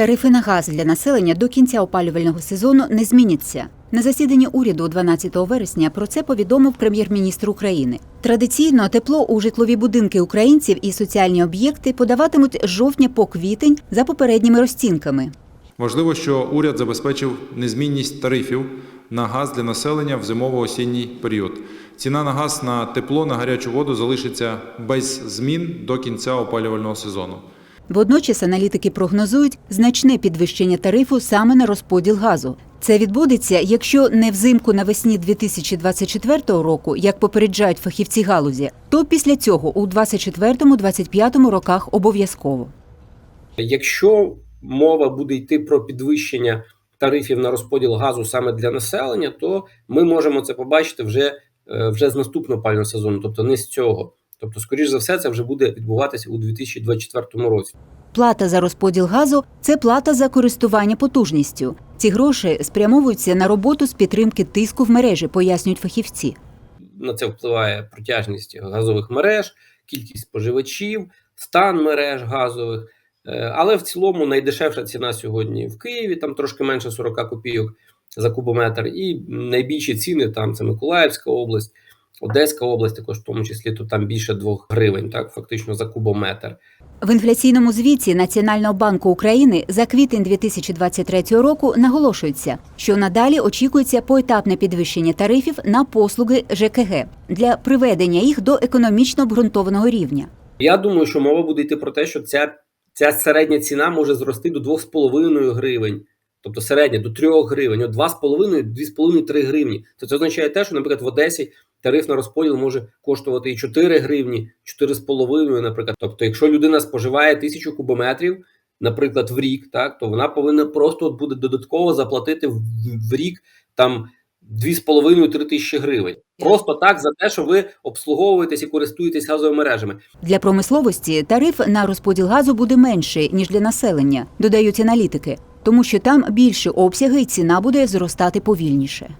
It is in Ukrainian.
Тарифи на газ для населення до кінця опалювального сезону не зміняться. На засіданні уряду 12 вересня про це повідомив прем'єр-міністр України. Традиційно тепло у житлові будинки українців і соціальні об'єкти подаватимуть з жовтня по квітень за попередніми розцінками. Важливо, що уряд забезпечив незмінність тарифів на газ для населення в зимово-осінній період. Ціна на газ на тепло на гарячу воду залишиться без змін до кінця опалювального сезону. Водночас аналітики прогнозують значне підвищення тарифу саме на розподіл газу. Це відбудеться, якщо не взимку навесні 2024 року, як попереджають фахівці галузі, то після цього у 2024-2025 роках обов'язково. Якщо мова буде йти про підвищення тарифів на розподіл газу саме для населення, то ми можемо це побачити вже, е, вже з наступного опалювального сезону, тобто не з цього. Тобто, скоріш за все, це вже буде відбуватися у 2024 році. Плата за розподіл газу це плата за користування потужністю. Ці гроші спрямовуються на роботу з підтримки тиску в мережі, пояснюють фахівці. На це впливає протяжність газових мереж, кількість споживачів, стан мереж газових. Е, Але в цілому найдешевша ціна сьогодні в Києві, там трошки менше 40 копійок за кубометр, і найбільші ціни там це Миколаївська область, Одеська область, також в тому числі то там більше 2 гривень, так фактично за кубометр. В інфляційному звіті Національного банку України за квітень 2023 року наголошується, що надалі очікується поетапне підвищення тарифів на послуги ЖКГ для приведення їх до економічно обґрунтованого рівня. Я думаю, що мова буде йти про те, що ця, ця середня ціна може зрости до 2,5 гривень. Тобто середня до 3 гривень, от 2,5, 2,5-3 гривні. То це означає те, що, наприклад, в Одесі тариф на розподіл може коштувати і 4 гривні, 4,5, наприклад. Тобто, якщо людина споживає тисячу кубометрів, наприклад, в рік, так то вона повинна просто буде додатково заплатити в, в рік там 2,5-3 тисячі гривень. Просто так за те, що ви обслуговуєтесь і користуєтесь газовими мережами. Для промисловості тариф на розподіл газу буде менший ніж для населення, додають аналітики, тому що там більше обсяги і ціна буде зростати повільніше.